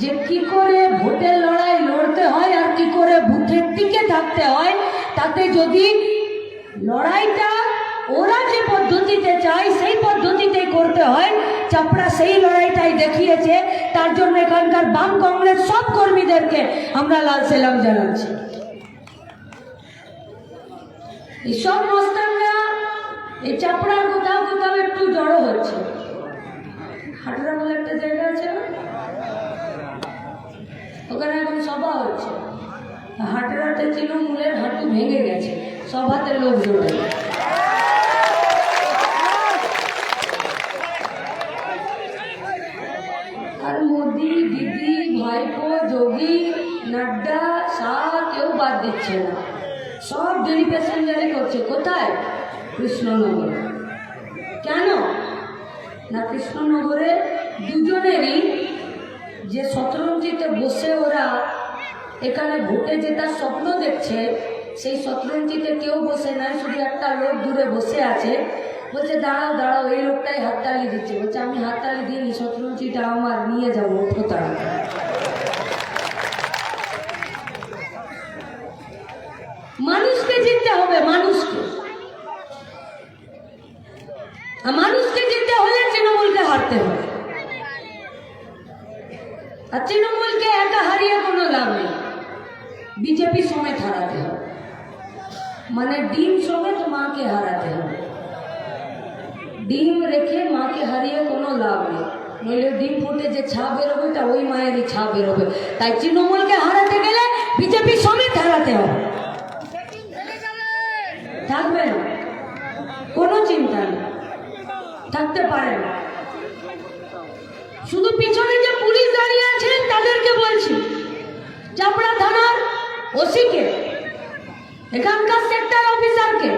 যে কি করে ভোটের লড়াই লড়তে হয় আর কি করে বুথের টিকে থাকতে হয়, তাতে যদি লড়াইটা ওরা যে পদ্ধতিতে চায়, সেই পদ্ধতিতে করতে হয়, চাপড়া সেই লড়াইটাই দেখিয়েছে। তার জন্য এখানকার বাম কংগ্রেস সব কর্মীদেরকে আমরা লাল সেলাম জানাচ্ছি। এই সব এই চাপড়ার কোথাও কোথাও একটু জড়ো হচ্ছে। হাটরা বলে একটা জায়গা আছে ওখানে এখন সভা হচ্ছে। হাটরাতে তৃণমূলের হাঁটু ভেঙে গেছে। সভাতে লোক জোটে আর মোদি, দিদি, ভাইপো, যোগী, নাড্ডা, শাহ কেউ বাদ দিচ্ছে না। সব ডেলি প্যাসেঞ্জারে করছে। কোথায়? কৃষ্ণনগর। কেন? না, কৃষ্ণনগরে দুজনেরই যে শতরঞ্জিতে বসে ওরা এখানে ভোটে জেতার স্বপ্ন দেখছে, সেই শতরঞ্জিতে কেউ বসে নাই, শুধু একটা লোক দূরে বসে আছে। বলছে, দাঁড়াও দাঁড়াও, এই লোকটাই হাততালি দিচ্ছে। বলছে, আমি হাততালি দিইনি, শতরঞ্জিটা আমার, নিয়ে যাব ওঠো মানুষকে জিততে হবে মানুষকে আর মানুষকে জিততে হলে তৃণমূলকে হারতে হবে আর তৃণমূলকে একা হারিয়ে কোনো লাভ নেই বিজেপি সমেত হারাতে হবে মানে ডিম সমেত মাকে হারাতে হবে ডিম রেখে মাকে হারিয়ে কোনো লাভ নেই নইলে ডিম ফুটে যে ছা বেরোবে তা ওই মায়েরই ছা বেরোবে তাই তৃণমূলকে হারাতে গেলে বিজেপি সমেত হারাতে হবে থাকবে না কোনো চিন্তা নেই থাকতে পারে না শুধু পিছনে যে পুলিশ দাঁড়িয়ে আছেন তাদেরকে বলছি চাপড়া থানার ওসিকে, এখানকার সেক্টর অফিসারকে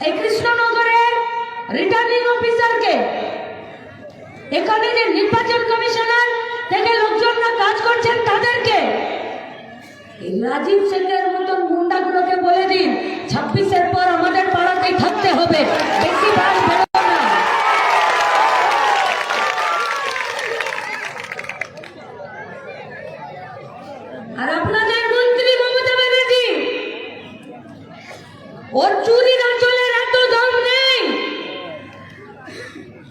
এই কৃষ্ণনগরের রিটার্নিং অফিসারকে এখানে যে নির্বাচন কমিশনার থেকে লোকজনরা কাজ করছেন তাদেরকে রাজীব সেনের মতন গুন্ডাগুলোকে বলে দিন, ছাব্বিশের পর আমাদের পাড়াতেই থাকতে হবে বেশি বার বেরোবো না আর আপনাদের মন্ত্রী মমতা ব্যানার্জি ওর চুরির আঁচলের এত দম নেই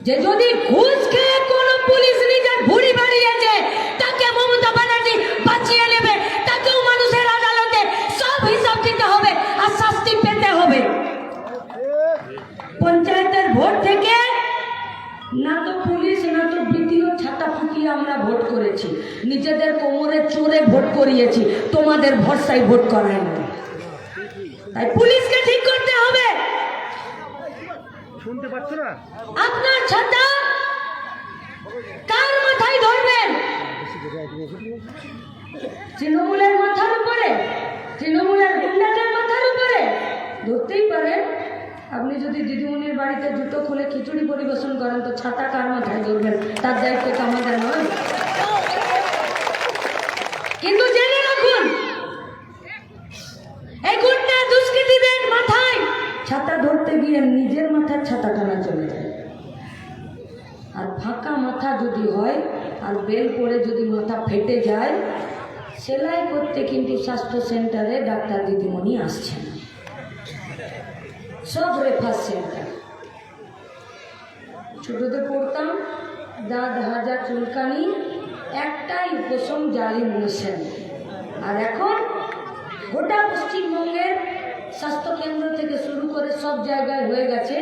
যে যদি ঘুষ খেয়ে কোন পুলিশ নিজের ভুড়ি বাড়িয়েছে তাকে মমতা ব্যানার্জি বাঁচিয়ে নেবে তাকেও মানুষের আদালতে সব হিসাব দিতে হবে আর শাস্তি পেতে হবে পঞ্চায়েতের ভোট থেকে না তো পুলিশ না তো বিডিও ছাতা ফুকিয়ে আমরা ভোট করেছি নিজেদের কোমরে চোরে ভোট করিয়েছি তোমাদের ভরসায় ভোট করাই না তাই পুলিশকে ঠিক করতে হবে শুনতে পাচ্ছ না আপনার ছাতা কার মাথায় ধরবেন তৃণমূলের মাথার উপরে, তৃণমূলের গুন্ডাদের মাথার উপরে। ধরতেই পারেন, আপনি যদি দিদিমণির বাড়িতে জুতো খুলে খিচুড়ি পরিবেশন করেন, তো ছাতা কার মাথায় ধরবেন? তার দায়িত্ব তো আমাদের নয়। কিন্তু স্বাস্থ্য সেন্টারে ডাক্তার দিদিমণি আসছে না সব রেফার সেন্টার ছোটতে পড়তাম, দাঁত হাজার চুলকানি, একটাই উপশম জালি মেশিন আর এখন গোটা পশ্চিমবঙ্গের স্বাস্থ্যকেন্দ্র থেকে শুরু করে সব জায়গায় হয়ে গেছে।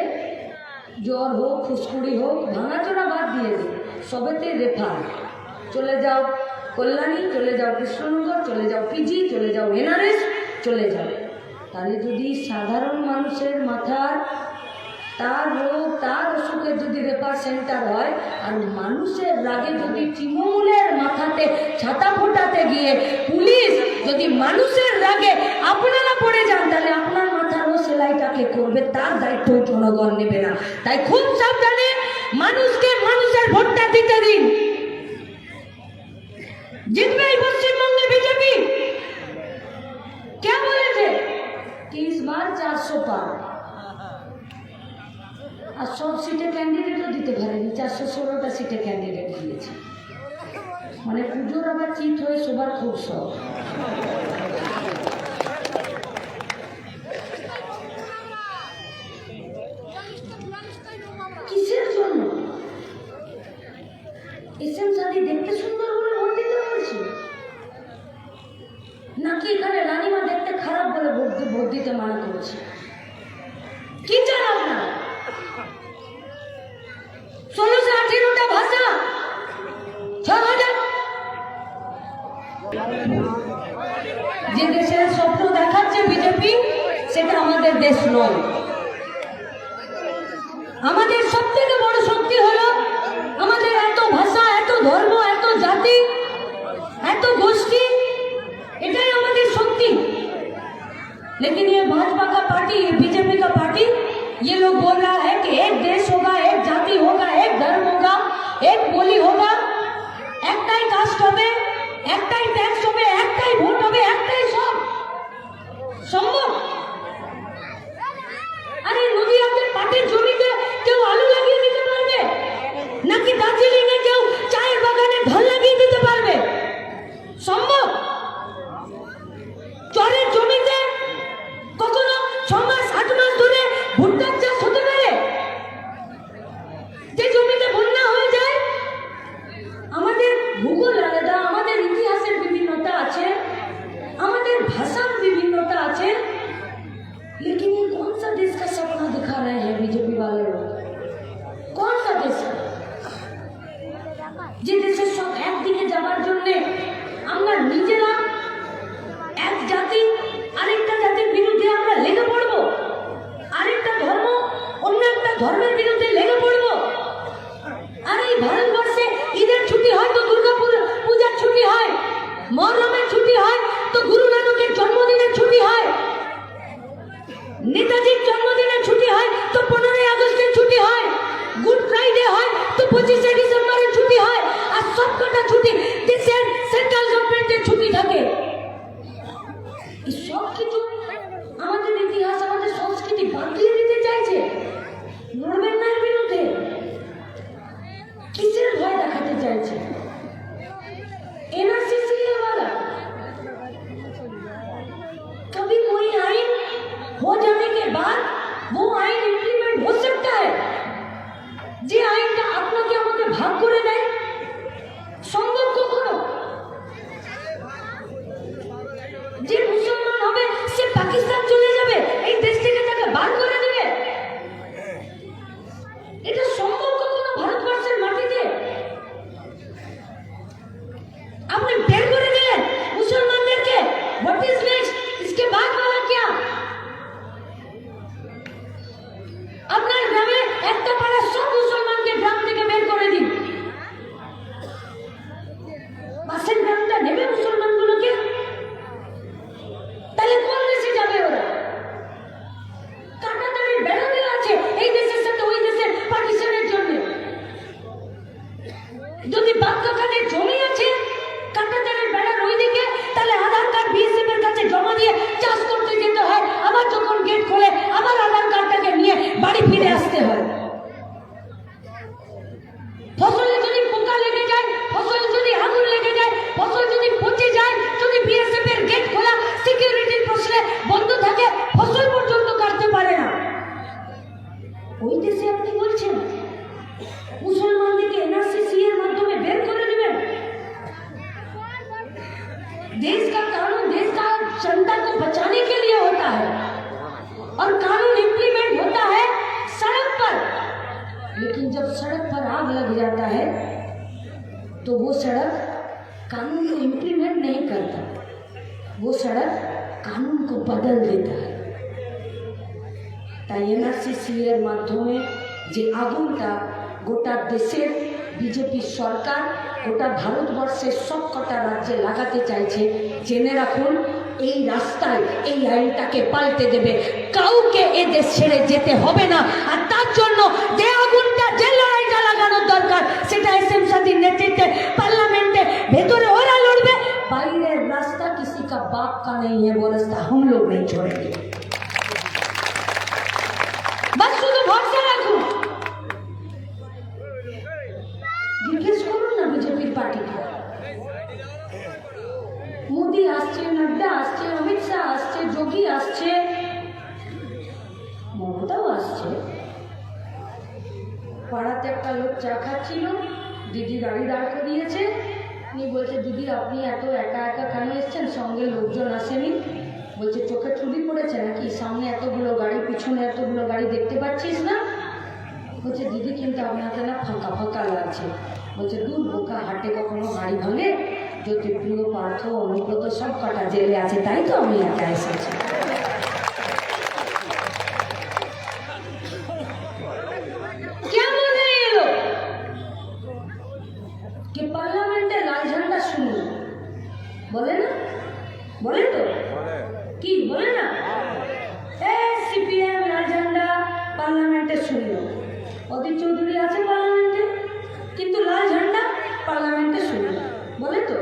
জ্বর হোক, ফুসকুড়ি হোক, ভাঙাচোরা বাদ দিয়ে দিই সবেতে রেফার চলে যাও। কল্যাণী, চলে যাও কৃষ্ণনগর, চলে যাও পিজি চলে যাও এনআরএস চলে যাও। তাহলে যদি সাধারণ মানুষের মাথার তার রোগ, তার অসুখের যদি রেফার সেন্টার হয়, আর মানুষের রাগে যদি তৃণমূলের মাথাতে ছাতা ফোটাতে গিয়ে পুলিশ যদি মানুষের রাগে আপনারা পড়ে যান, তাহলে আপনার মাথার ও সেলাইটাকে করবে? তার দায়িত্ব জনগণ নেবে না। তাই খুব সাবধানে মানুষকে মানুষের ভোটটা দিতে দিন। জিতবে এই বিজেপি। কে বলেছে? কি বার চারশো পার। আর সব সিটে ক্যান্ডিডেটও দিতে পারেনি। চারশো ষোলোটা সিটে ক্যান্ডিডেট দিয়েছে। মানে পুজোর আবার চিত হয়ে সবার খুব শখ। लेकिन ये भाजपा का पार्टी ये बीजेपी का पार्टी ये लोग बोल रहा है कि एक देश होगा एक जाति होगा एक धर्म होगा एक बोली होगा একটাই কাস্ট হবে একটাই ট্যাক্স হবে একটাই ভোট হবে একটাই সব সম্ভব আরে নদীয়াতে পাটের জমিতে কেউ আলু লাগিয়ে দিতে পারবে নাকি দার্জিলিং এ কেউ চায়ের বাগানে ধান লাগিয়ে দিতে পারবে সম্ভব চরের জমিতে যে দেশের সব একদিকে যাবার জন্য আমরা নিজেরা এক জাতি, আরেকটা জাতির বিরুদ্ধে আমরা লেগে পড়ব। আরেকটা ধর্ম, অন্য একটা ধর্মের বিরুদ্ধে লেগে পড়ব। আর এই ভারতবর্ষে ঈদের ছুটি হয় তো দুর্গা পূজার ছুটি হয়, মহরমের ছুটি হয় তো গুরু নানকের জন্মদিনের ছুটি হয়। নেতাজির জন্মদিনের ছুটি হয় তো পনেরোই আগস্টের ছুটি হয়। গুড ফ্রাইডে হয় তো পঁচিশে ডিসেম্বরের ছুটি হয় আর সবকটা ছুটি দেশের সেন্ট্রাল গভর্নমেন্টের ছুটি থাকে। को बचाने के लिए होता है और कानून इम्प्लीमेंट होता है सड़क पर लेकिन जब सड़क पर आग लग जाता है तो वो सड़क कानून को इम्प्लीमेंट नहीं करता वो सड़क कानून को बदल देता है তাই এনআরসিসি এর মাধ্যমে যে আগুনটা গোটা দেশের বিজেপি সরকার গোটা ভারতবর্ষের সব কটা রাজ্যে লাগাতে চাইছে জেনে রাখুন এই রাস্তায় এই আইনটাকে পাল্টে দেবে। কাউকে এ দেশ ছেড়ে যেতে হবে না। আর তার জন্য যে আগুনটা, যে লড়াইটা লাগানোর দরকার, সেটা এস এম সাদির নেতৃত্বে, পার্লামেন্টে ভেতরে ওরা লড়বে। বাইরের রাস্তা কিসি কা বাপ কা নেই হ্যাঁ বো হম লোক নেই ছোড়েঙ্গে বাস শুধু ভরসা রাখো। দিদি আপনি এত একা একা কেন এসছেন? সঙ্গে লোকজন আসেনি? বলছে, চোখে চুরি পড়েছে নাকি? সামনে এতগুলো গাড়ি, পিছনে এতগুলো গাড়ি দেখতে পাচ্ছিস না? বলছে, দিদি, কিন্তু আপনাকে না ফাঁকা ফাঁকা লাগছে? বলছে, দূর, বোকা হাটে কখনো গাড়ি ভাঙে? জ্যোতিপ্রিয়, পার্থ, অনুব্রত সব কটা জেলে আছে, তাই তো আমি একা এসেছি? क्या বলে না? বলে তো? কি বলে না? এ সিপিএম লাল ঝান্ডা পার্লামেন্টে শুনল অধীর চৌধুরী আছে পার্লামেন্টে কিন্তু লাল ঝান্ডা পার্লামেন্টে শুনল বলে তো?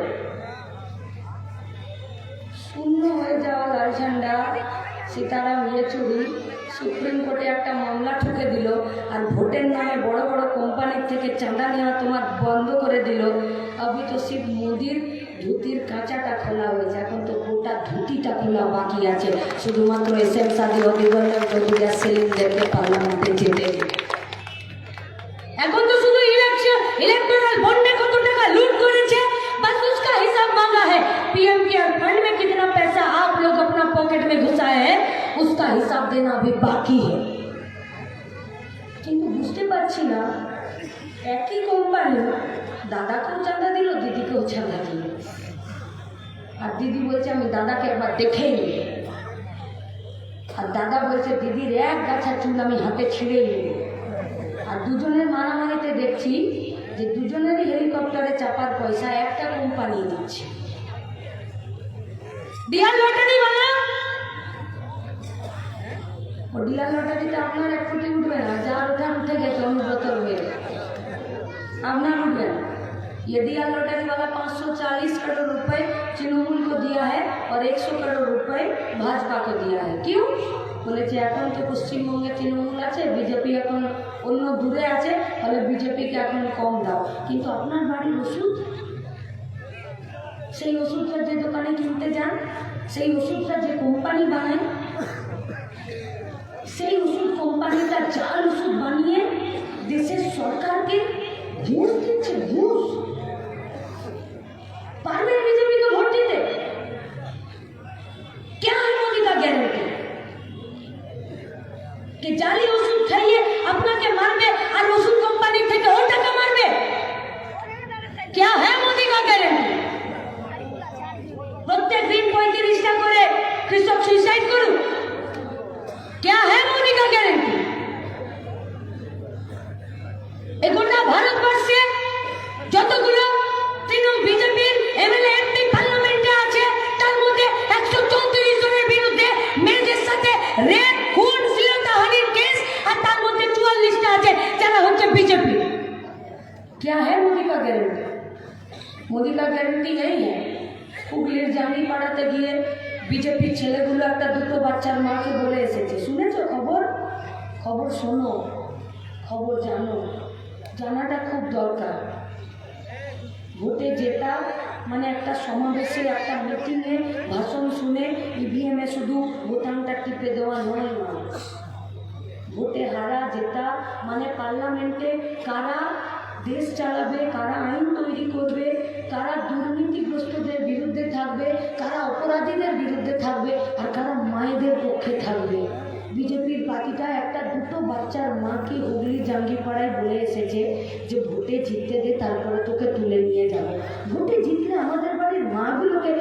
শূন্য হয়ে যাওয়া লাল ঝান্ডা সীতারাম ইয়েচুরি সুপ্রিম কোর্টে একটা মামলা ঠুকে দিল আর ভোটের নামে বড় বড় কোম্পানির থেকে চাঁদা নেওয়া তোমার বন্ধ করে দিল। আবি তো শিব মোদির ধুতির কাঁচাটা খোলা হয়েছে এখন তো গোটা ধুতিটা খোলা বাকি আছে শুধুমাত্র এস এম সাদি অধিবর্তন চৌধুরী আর সেলিমদেরকে পার্লামেন্টে যেতে দিন। এখন তো শুধু ইলেকশন इलेक्टोरल बॉन्ड में कत টাকা लूट করেছে बस उसका हिसाब मांगा है पीएम केयर फंड में कितना पैसा आप लोग अपना पॉकेट में घुसाए हैं उसका हिसाब देना अभी बाकी है কিন্তু বুঝতে পারছি না একই কোম্পানি দাদাকেও চাঁদা দিল দিদিকেও চাঁদা দিল আর দিদি বলছে আমি দাদাকে একবার দেখেই নিই আর দাদা বলছে দিদির এক গাছা চুল আমি হাতে ছিঁড়ে নিই আর দুজনের মারামারিতে দেখছি যে দুজনেরই হেলিকপ্টারে চাপার পয়সা একটা কোম্পানি দিচ্ছে। ডিয়ার লটারি বানা ও ডিয়ার লটারিতে আপনার এক কোটি উঠবে না যার ওঠার উঠে গেছে অনুব্রত হয়ে আপনার उठे ये दिया लॉटरी वाला 540 करोड़ रुपए तृणमूल को दिया है और 100 करोड़ रुपए भाजपा को दिया है क्यों বলেছে এখন তো পশ্চিমবঙ্গে তৃণমূল আছে বিজেপি এখন অন্য দূরে আছে ফলে বিজেপিকে এখন কম দাও কিন্তু আপনার বাড়ির ওষুধ সেই ওষুধটা যে দোকানে কিনতে যান সেই ওষুধটা যে কোম্পানি বানায় সেই ওষুধ কোম্পানিটা চাল ওষুধ বানিয়ে দেশের সরকারকে ঘুষ দিচ্ছে ঘুষ পারবেন বিজেপিকে ভোট দিতে क्या है मोदी का गारंटी कि জালি ওষুধ খাইয়ে আপনাকে মারবে আর ওষুধ কোম্পানি থেকে ও টাকা মারবে क्या है मोदी का गारंटी প্রত্যেক দিন পঁয়ত্রিশটা করে কৃষক সুইসাইড করুক क्या है শোনো, খবর জানো, জানাটা খুব দরকার। ভোটে জেতা মানে একটা সমাবেশে, একটা মিটিংয়ে ভাষণ শুনে ইভিএমে শুধু বোতামটা টিপে দেওয়া নয় না ভোটে হারা জেতা মানে পার্লামেন্টে কারা দেশ চালাবে, কারা আইন তৈরি করবে, কারা দুর্নীতিগ্রস্তদের বিরুদ্ধে থাকবে, কারা অপরাধীদের বিরুদ্ধে থাকবে, আর কারা মায়েদের পক্ষে থাকবে। বিজেপির পার্টিটা একটা দুটো বাচ্চার মাকে হুগলি জাঙ্গিপাড়ায় বলে এসেছে যে ভোটে জিততে দে, তারপরে তোকে তুলে নিয়ে যাব। ভোটে জিতলে আমাদের বাড়ির মাগুলোকে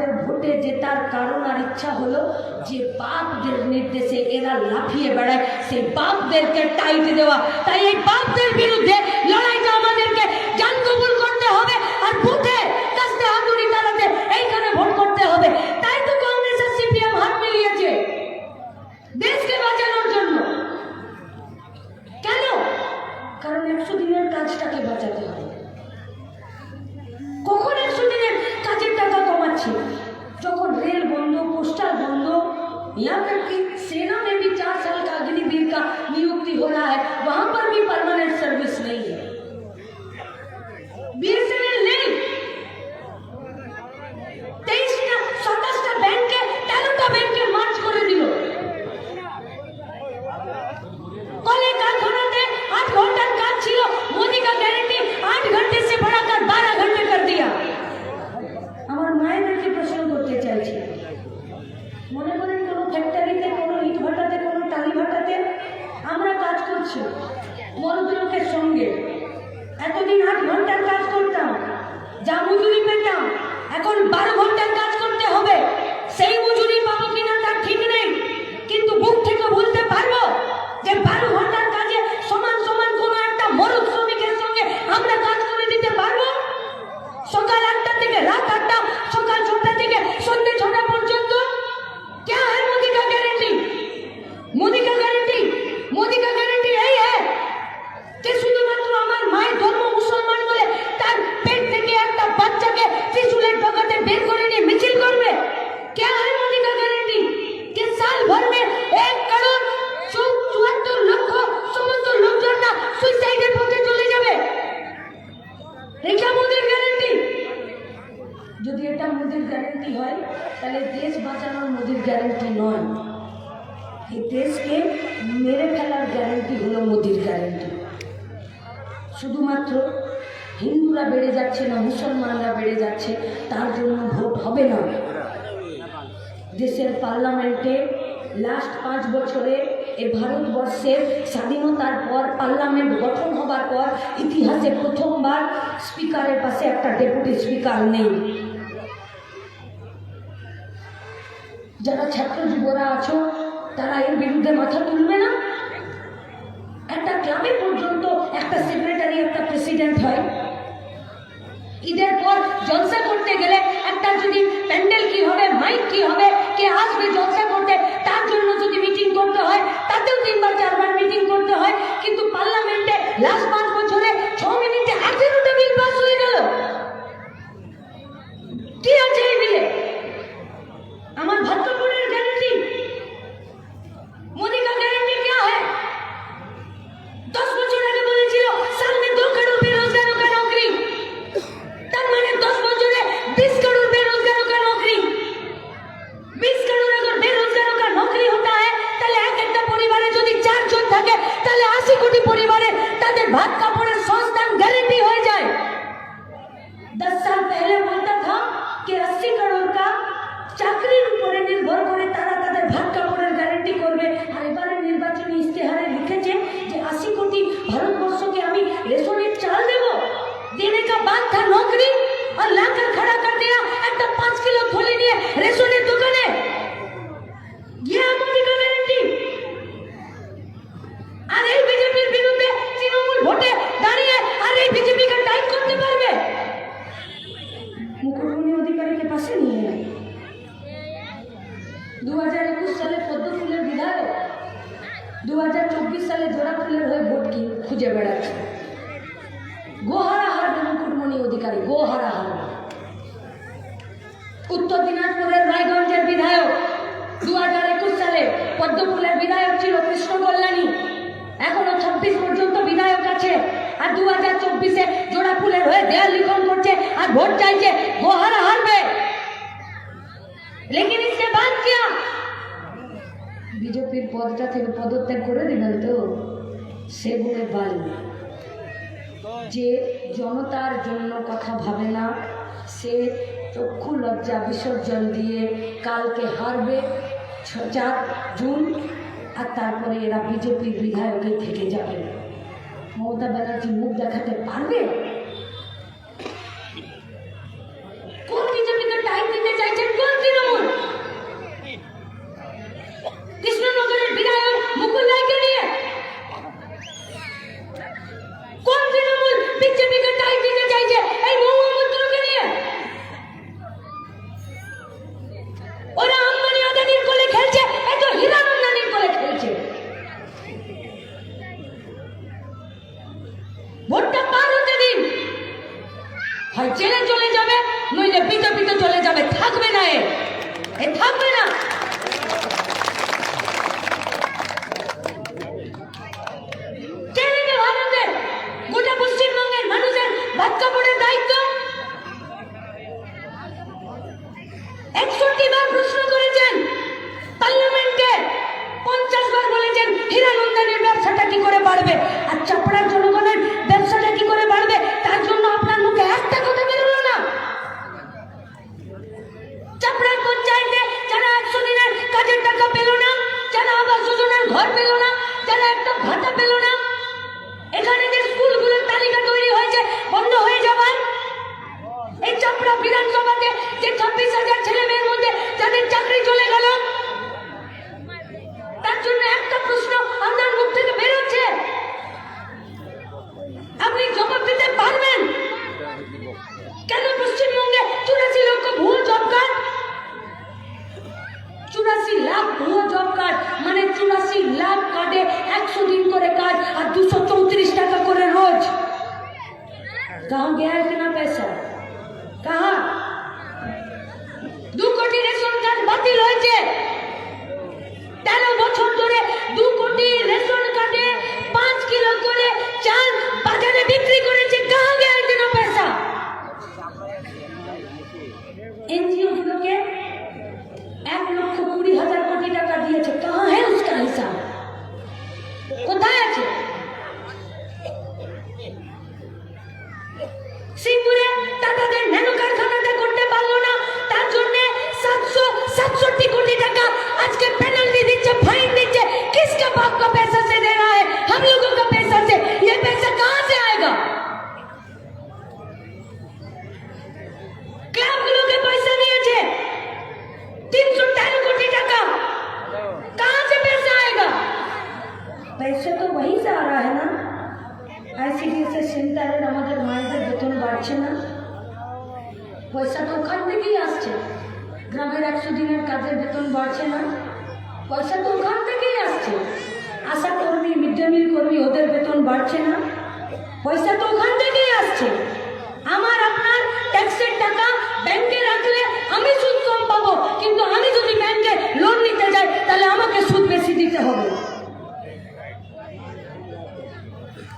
আমাদের ভোটে জেতার কারণ আর ইচ্ছা হলো যে বাপদের নির্দেশে এরা লাফিয়ে বেড়ায়, সেই বাপদেরকে টাইট দেওয়া। তাই এই বাপদের বিরুদ্ধে লড়াইটা আমাদেরকে জান কবুল করতে হবে আর বুথে কাস্তে হাতুড়ি দাঁড়াতে এইখানে ভোট করতে হবে। তাই তো কংগ্রেস আর সিপিএম হাত মিলিয়েছে দেশকে বাঁচানোর জন্য। কেন? কারণ একশো দিনের কাজটাকে বাঁচাতে হবে। কখন টাকা কমাচ্ছে যখন रेल बंद हो पोस्टल बंद हो यहाँ तक कि सेना में भी चार साल का अग्निवीर का नियुक्ति हो रहा है वहां पर भी परमानेंट सर्विस नहीं লাস্ট পাঁচ বছরে এ ভারতবর্ষের স্বাধীনতার পর, পার্লামেন্ট গঠন হবার পর, ইতিহাসে প্রথমবার স্পিকারের পাশে একটা ডেপুটি স্পিকার নেই। যারা ছাত্র যুবরা আছো, তারা এর বিরুদ্ধে মাথা তুলবে না? একটা ক্লাবে পর্যন্ত একটা সেক্রেটারি, একটা প্রেসিডেন্ট হয়। ঈদের পর জলসা করতে গেলে একটা যদি প্যান্ডেল কি হবে, মাইক কি হবে, কে আসবে জলসা করতে, তার জন্য যদি মিটিং করতে হয়, তাতেও তিনবার, চারবার মিটিং করতে হয়। কিন্তু পার্লামেন্টে লাস্ট পাঁচ বছরে ছ মিনিটে আঠেরোটা বিল পাস হয়ে গেল। কি আছে এই বিলে আমার ভাগ্যপুরের গ্যারেন্টি মুকুটমণি পাশে নিয়ে নেয় দু হাজার একুশ সালে পদ্ম ফুলের বিধায়ক দু হাজার চব্বিশ সালে জোড়া ফুলের হয়ে ভোট কি খুঁজে বেড়াচ্ছে? গোহারা হারবে মুকুটমণি অধিকারী, গোহারা হারবে উত্তর দিনাজপুরের রায়গঞ্জের বিধায়ক দু হাজার একুশ সালে পদ্ম ফুলের বিধায়ক ছিল কৃষ্ণ কল্যাণী। এখনও ছাব্বিশ পর্যন্ত বিধায়ক আছে। আর দু হাজার চব্বিশে জোড়া ফুলের হয়ে দেয়াল লিখন করছে আর ভোট চাইছে গোহারা হারবে লেকিন इसके बाद क्या বিজেপির পদটা থেকে পদত্যাগ করে দিবেন তো সেগুলো বাল যে জনতার জন্য কথা ভাবে না সে চক্ষু লজ্জা বিসর্জন দিয়ে কালকে হারবে ছ- চার জুন আর তারপরে এরা বিজেপির বিধায়কে থেকে যাবে মমতা ব্যানার্জি মুখ দেখাতে পারবে Let's get back.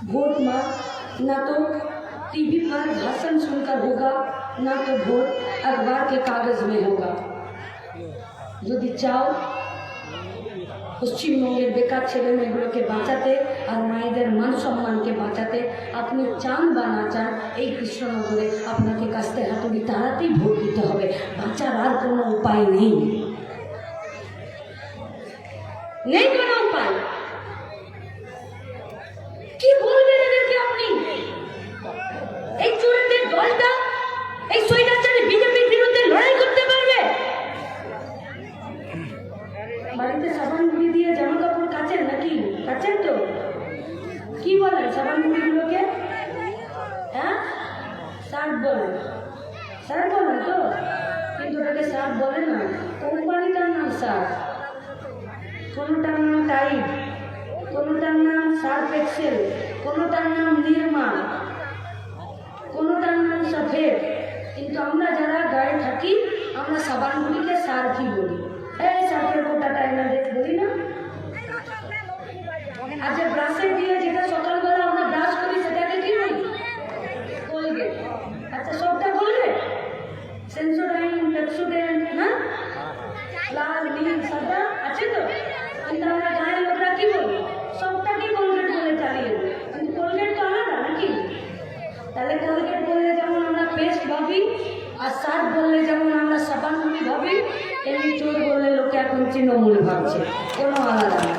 वोट मांग, ना तो टीवी पर भाषण सुनकर होगा, ना तो वोट अखबार के कागज में होगा। যদি চাও পশ্চিমবঙ্গের বেকার ছেলে মেয়েগুলোকে বাঁচাতে আর মায়েদের মান সম্মানকে বাঁচাতে আপনি চান বা না চান এই কৃষ্ণনগরে আপনাকে কাস্তে হাতুড়ি তাড়াতেই ভোট দিতে হবে বাঁচার আর কোনো উপায় নেই নেই কোনো উপায় কি বলবেন এদেরকে আপনি? এই চোরেদের দলটা, এই সৈরাচারে বিজেপির বিরুদ্ধে লড়াই করতে পারবে? বাড়িতে সাবান গুঁড়ি দিয়ে জামা কাপড় কাচেন নাকি? কাচেন তো। কি বলেন সাবান গুঁড়িগুলোকে? হ্যাঁ? শার্ট বলেন শার্ট বলেন তো? কিন্তু ওটাকে শার্ট বলেন না। কোম্পানিটার নাম শার্ট কোনোটার নাম টাইট কোনোটার নাম সার্ফ এক্সেল, কোনোটার নাম নির্মা, কোনোটার নাম সফেদ। কিন্তু আমরা যারা গায়ে থাকি, আমরা সাবানগুলিকে সার্ফি বলি। এই সার্ফের কোটাটা এনাদের বলি না। আচ্ছা ব্রাশে দিয়ে তৃণমূল ভাবছে। কোনো আলাদা না।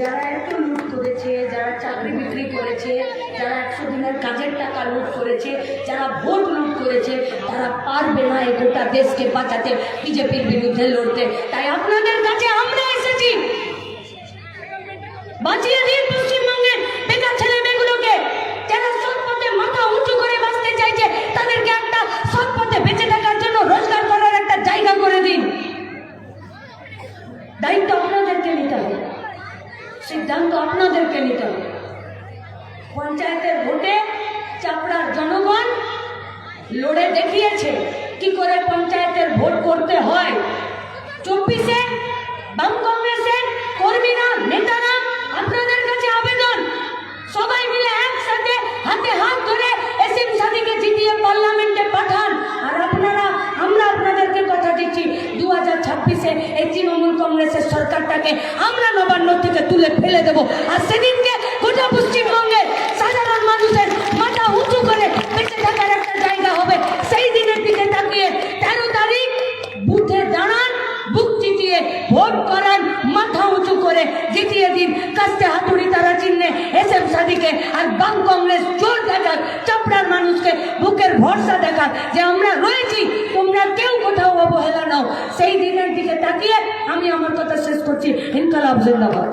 যারা এত লুট করেছে, যারা চাকরি বিক্রি করেছে, যারা একশো দিনের কাজের টাকা লুট করেছে, যারা ভোট লুট করেছে, তারা পারবে না এই গোটা দেশকে বাঁচাতে বিজেপির বিরুদ্ধে লড়তে। তাই আপনাদের কাছে আমরা এসেছি। বাঁচিয়ে এই তৃণমূল কংগ্রেসের সরকারটাকে আমরা নবান্ন থেকে তুলে ফেলে দেবো। আর সেদিনকে গোটা পশ্চিমবঙ্গে চিহ্নে এস এম সাদিকে আর বাম কংগ্রেস জোর দেখার, চাপড়ার মানুষকে বুকের ভরসা দেখার যে আমরা রয়েছি, তোমরা কেউ কোথাও অবহেলা নাও। সেই দিনের দিকে তাকিয়ে আমি আমার কথা শেষ করছি। ইনকালাব জিন্দাবাদ।